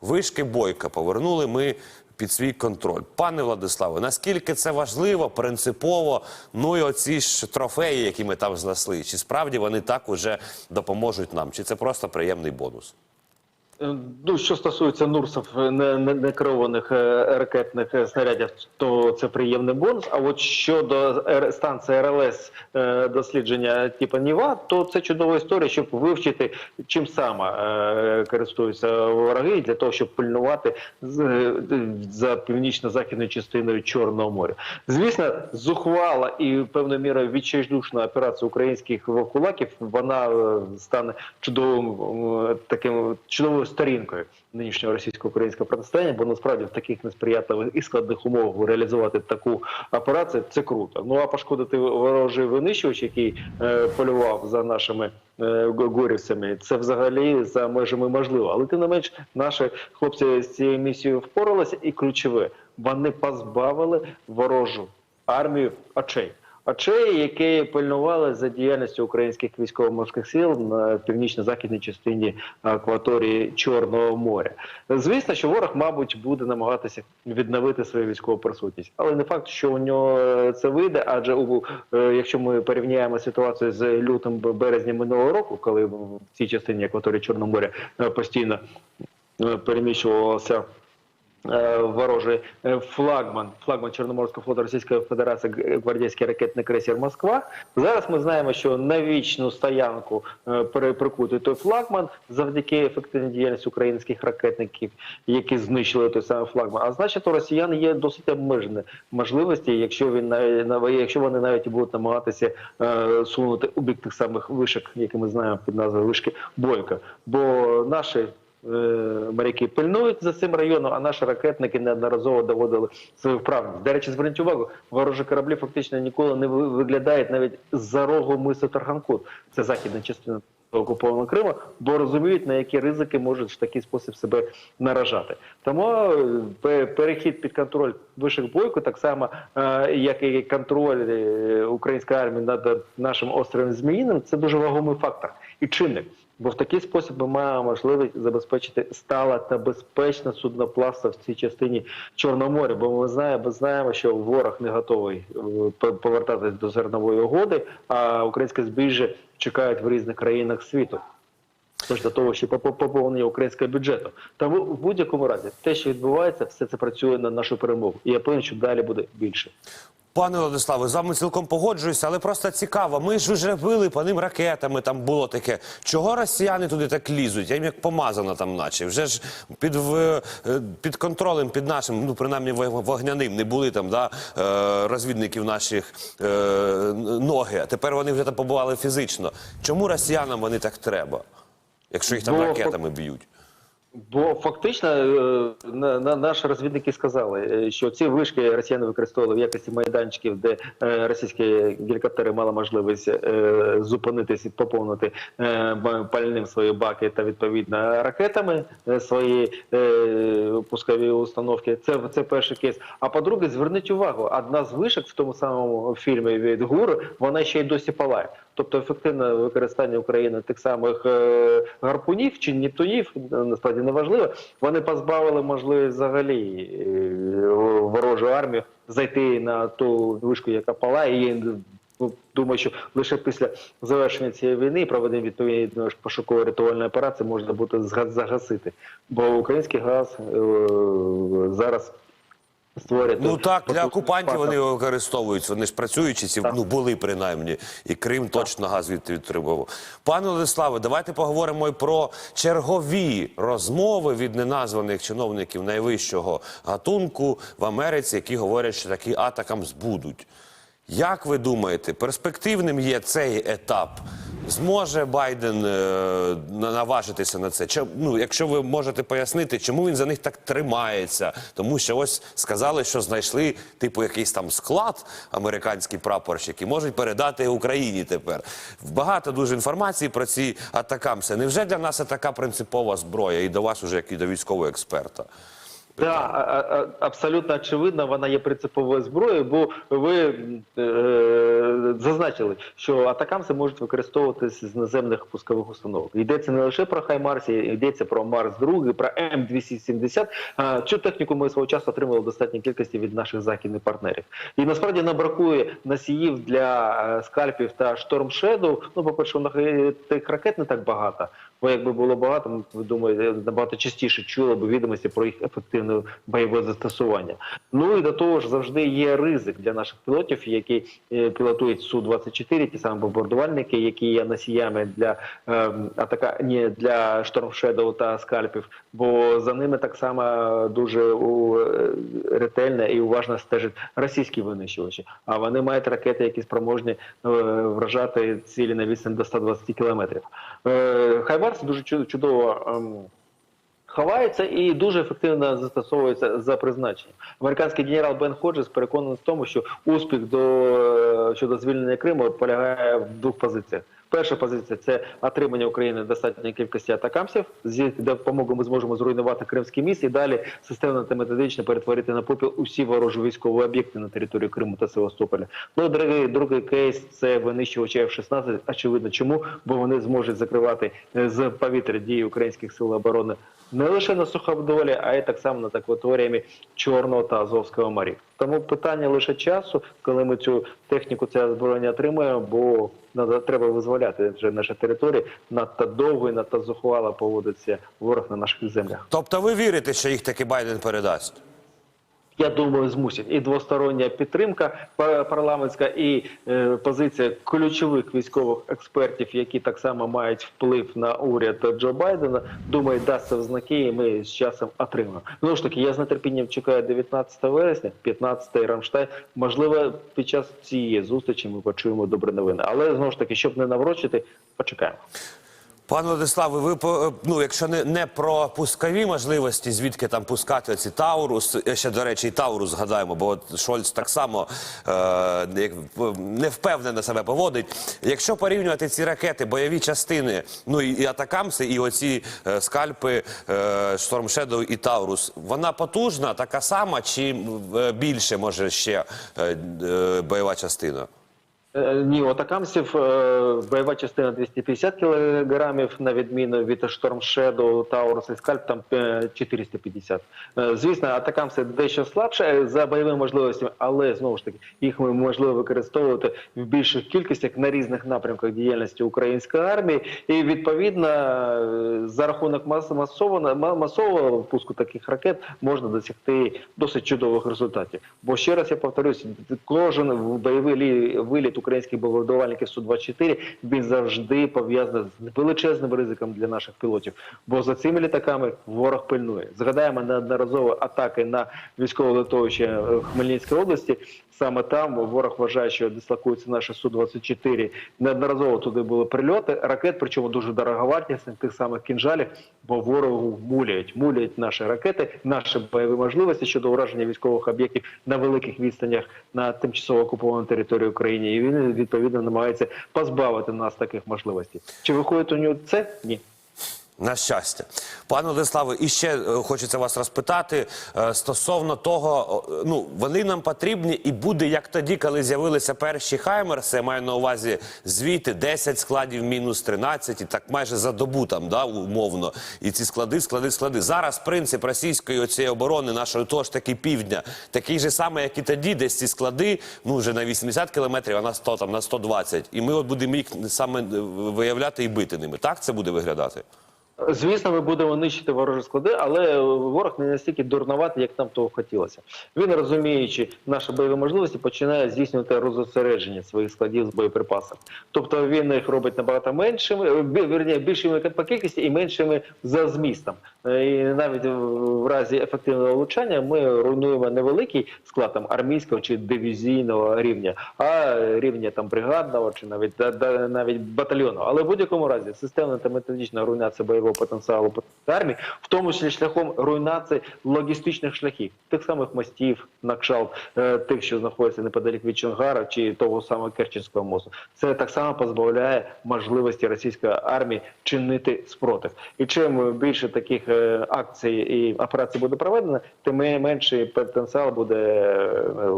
Вишки бойка повернули ми під свій контроль. Пане Владиславе, наскільки це важливо, принципово? Ну і оці ж трофеї, які ми там знесли, чи справді вони так уже допоможуть нам? Чи це просто приємний бонус? Е, Ну, що стосується Нурсов не, не, не керованих е, ракетних е, снарядів, то це приємний бонус. А от щодо станції РЛС е, дослідження типу Ніва, то це чудова історія, щоб вивчити, чим саме е, користуються вороги для того, щоб пильнувати е, за північно-західною частиною Чорного моря. Звісно, зухвала і певною мірою відчайдушна операція українських вовкулаків, вона е, стане чудовим е, таким чудовою сторінкою нинішнього російсько-українського протистояння, бо насправді в таких несприятливих і складних умовах реалізувати таку операцію це круто. Ну а пошкодити ворожий винищувач, який е, полював за нашими е, горівцями, це взагалі за межами можливо. Але тим не менш, наші хлопці з цією місією впоралися, і ключове вони позбавили ворожу армію очей. Очей, які пильнували за діяльністю українських військово-морських сил на північно-західній частині акваторії Чорного моря. Звісно, що ворог, мабуть, буде намагатися відновити свою військову присутність, але не факт, що у нього це вийде. Адже у е, якщо ми порівняємо ситуацію з лютим березням минулого року, коли в цій частині акваторії Чорного моря е, постійно е, переміщувалося ворожий е, флагман, флагман Чорноморського флоту Російської Федерації гвардійський ракетний крейсер Москва. Зараз ми знаємо, що на вічну стоянку е, прикутий той флагман завдяки ефективній діяльності українських ракетників, які знищили той самий флагман. А значить, у росіян є досить обмежені можливості, якщо він навіть нав- якщо вони навіть будуть намагатися е, сунути у бік тих самих вишок, які ми знаємо під назвою вишки Бойка. Бо наші Е, моряки пильнують за цим районом, а наші ракетники неодноразово доводили свою вправність. До речі, зверніть увагу, ворожі кораблі фактично ніколи не виглядають навіть з-за рогу мису Тарганкут. Це західна частина окупованого Криму, бо розуміють, на які ризики можуть в такий спосіб себе наражати. Тому е, перехід під контроль виших бойку, так само е, як і контроль е, української армії над нашим островом Зміїним, це дуже вагомий фактор і чинник. Бо в такий спосіб ми маємо можливість забезпечити стала та безпечне судноплавство в цій частині Чорного моря. Бо ми знаємо, знаємо, що ворог не готовий е, повертатись до зернової угоди, а українське збіжжя чекають в різних країнах світу. Тож до того, що поповнення українського бюджету. Тому в будь-якому разі те, що відбувається, все це працює на нашу перемогу. І я певен, що далі буде більше. Пане Владиславе, з вами цілком погоджуюся, але просто цікаво. Ми ж вже били по ним ракетами. Там було таке. Чого росіяни туди так лізуть? Я їм як помазано там, наче вже ж під в, е, під контролем, під нашим, ну принаймні вогняним, не були там да, е, розвідників наших е, ноги. А тепер вони вже там побували фізично. Чому росіянам вони так треба, якщо їх там Бо- ракетами б'ють? Бо фактично е, на, на наші розвідники сказали, е, що ці вишки росіяни використовували в якості майданчиків, де е, російські гелікоптери мали можливість зупинитися і поповнити пальним свої баки та відповідно ракетами свої пускові установки. Це це перший кейс. А по-друге, зверніть увагу, одна з вишок в тому самому фільмі від ГУР, вона ще й досі палає. Тобто ефективне використання України тих самих е, гарпунів чи нептунів, е, насправді неважливо, вони позбавили можливість взагалі е, ворожу армію зайти на ту вишку, яка палає. І, ну, думаю, що лише після завершення цієї війни проведення відповідної пошукової рятувальної операції можна буде загасити. Бо український газ е, зараз створює Ну так, для окупантів вони його використовують. Вони ж працюючі, ці ну були принаймні, і Крим точно газ від відтримував. Пане Владиславе, давайте поговоримо і про чергові розмови від неназваних чиновників найвищого гатунку в Америці, які говорять, що такі атакам збудуть. Як ви думаєте, перспективним є цей етап? Зможе Байден е, наважитися на це? Чи, ну, якщо ви можете пояснити, чому він за них так тримається? Тому що ось сказали, що знайшли типу якийсь там склад американські прапорщики, можуть передати Україні тепер. Багато дуже інформації про ці атакамси. Невже для нас така принципова зброя і до вас, уже як і до військового експерта? Да, а- а- а- абсолютно очевидно, вона є принциповою зброєю, бо ви е, зазначили, що атакамси можуть використовуватися з наземних пускових установок. Йдеться не лише про Хаймарсі, йдеться про Марс 2, про М270. А, Цю техніку ми свого часу отримали в достатній кількості від наших західних партнерів. І насправді нам бракує носіїв для е, скальпів та Shadow. Ну, по-перше, у них е, тих ракет не так багато. Бо якби було багато, ми думаю, набагато частіше чули б відомості про їх ефективне бойове застосування. Ну і до того ж завжди є ризик для наших пілотів, які е, пілотують су 24 ті самі бомбардувальники, які є носіями для е, атака ні для Storm та скальпів. Бо за ними так само дуже у, е, ретельно і уважно стежать російські винищувачі. А вони мають ракети, які спроможні е, вражати цілі на відстань до 120 кілометрів. Е, Хаймарс дуже чудово. ем, Ховається і дуже ефективно застосовується за призначенням. Американський генерал Бен Ходжес переконаний в тому, що успіх до е, щодо звільнення Криму полягає в двох позиціях. Перша позиція це отримання України достатньої кількості атакамсів, з допомогою ми зможемо зруйнувати кримський міст і далі системно та методично перетворити на попіл усі ворожі військові об'єкти на території Криму та Севастополя. Ну, другий, другий кейс це винищувачі F-16. Очевидно, чому? Бо вони зможуть закривати е, з повітря дії українських сил оборони не лише на суходолі, а й так само над акваторіями Чорного та Азовського морів. Тому питання лише часу, коли ми цю техніку, це озброєння отримаємо, бо треба визволяти вже наші території. Надто довго і надто зухвало поводиться ворог на наших землях. Тобто ви вірите, що їх таки Байден передасть? Я думаю, змусять і двостороння підтримка парламентська, і е, позиція ключових військових експертів, які так само мають вплив на уряд Джо Байдена. Думаю, дасться в знаки, і ми з часом отримаємо. Знову ж таки, я з нетерпінням чекаю 19 вересня, 15-й Рамштайн. Можливо, під час цієї зустрічі ми почуємо добрі новини. Але знову ж таки, щоб не наврочити, почекаємо. Пане Владиславе, ви по- ну, якщо не, не про пускові можливості, звідки там пускати ці Таурус, е, ще до речі, і Таурус згадаємо, бо от Шольц так само е, е, не впевнено себе поводить. Якщо порівнювати ці ракети, бойові частини, ну і, і атакамси, і оці е, скальпи е, Storm і Таурус, вона потужна, така сама, чи е, більше може ще е, е, бойова частина? Е, Ні, отакамсів е, бойова частина 250 кілограмів, на відміну від Storm Shadow, Taurus і Scalp, там е, 450. Е, Звісно, атакамси дещо слабше за бойовими можливостями, але знову ж таки їх можливо використовувати в більших кількостях на різних напрямках діяльності української армії. І відповідно за рахунок масового ма- масового пуску таких ракет можна досягти досить чудових результатів. Бо ще раз я повторюсь, кожен бойовий лі- виліт українських бомбардувальників Су-24 він завжди пов'язаний з величезним ризиком для наших пілотів. Бо за цими літаками ворог пильнує. Згадаємо неодноразові атаки на військове литовище е, в Хмельницькій області. Саме там ворог вважає, що дислокуються наші Су-24. Неодноразово туди були прильоти ракет, причому дуже дороговартісних, тих самих кінжалів, бо ворогу муляють, муляють наші ракети, наші бойові можливості щодо ураження військових об'єктів на великих відстанях на тимчасово окупованій території України. І він відповідно намагається позбавити нас таких можливостей. Чи виходить у нього це? Ні. На щастя, пане Владиславе, і ще е, хочеться вас розпитати е, стосовно того, ну вони нам потрібні, і буде як тоді, коли з'явилися перші хаймерси. Я маю на увазі звіти 10 складів, мінус 13, і так майже за добу там, да, умовно. І ці склади, склади, склади. Зараз принцип російської оцієї оборони, нашої того ж таки півдня, такий же самий, як і тоді, десь ці склади, ну вже на 80 кілометрів, а на 100, там на 120. І ми от будемо їх саме е, виявляти і бити ними. Так це буде виглядати? Звісно, ми будемо нищити ворожі склади, але ворог не настільки дурнуватий, як нам того хотілося. Він, розуміючи наші бойові можливості, починає здійснювати розосередження своїх складів з боєприпасами. Тобто він їх робить набагато меншими, бі- вірні, більшими по кількості і меншими за змістом. Е, І навіть в разі ефективного влучання ми руйнуємо не великий склад там армійського чи дивізійного рівня, а рівня там бригадного чи навіть навіть батальйонного. Але в будь-якому разі системна та методична руйнація бойового військового потенціалу армії, в тому числі шляхом руйнації логістичних шляхів, тих самих мостів, на кшалт, е, тих, що знаходяться неподалік від Чонгара чи того самого Керченського мосту. Це так само позбавляє можливості російської армії чинити спротив. І чим більше таких е, акцій і операцій буде проведено, тим менший потенціал буде е,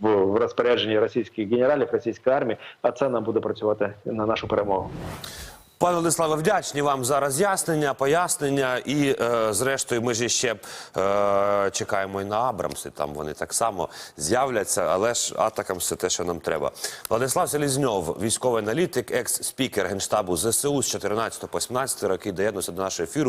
в розпорядженні російських генералів, російської армії, а це нам буде працювати на нашу перемогу. Пане Владиславе, вдячні вам за роз'яснення, пояснення. І, е, зрештою, ми ж ще е, чекаємо і на Абрамси. Там вони так само з'являться, але ж атакам все те, що нам треба. Владислав Селізньов, військовий аналітик, екс-спікер генштабу ЗСУ з 14 по 17 роки, доєднувся до нашого ефіру.